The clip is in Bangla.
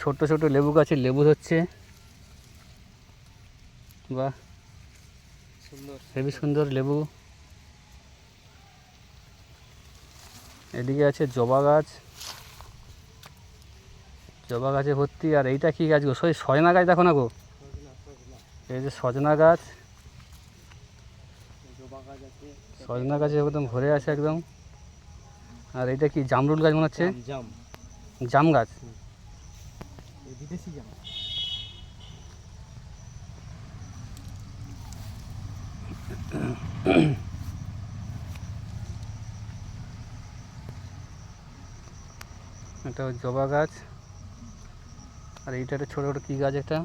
ছোট ছোট লেবু গাছে লেবু হচ্ছে বাহ। সুন্দর। হেবি সুন্দর লেবু। এদিকে আছে জবা গাছ। জবা গাছে ভর্তি। আর এইটা কি গাছ গো? সই সজনা গাছ দেখো না গো? এই যে সজনা গাছ। সজনা গাছে একদম ভরে আছে একদম। আর এইটা কি জামরুল গাছ মনে হচ্ছে? জাম গাছ। এই জামা এটা জবা গাছ। আর এইটা একটা ছোটো ছোটো কী গাছ একটা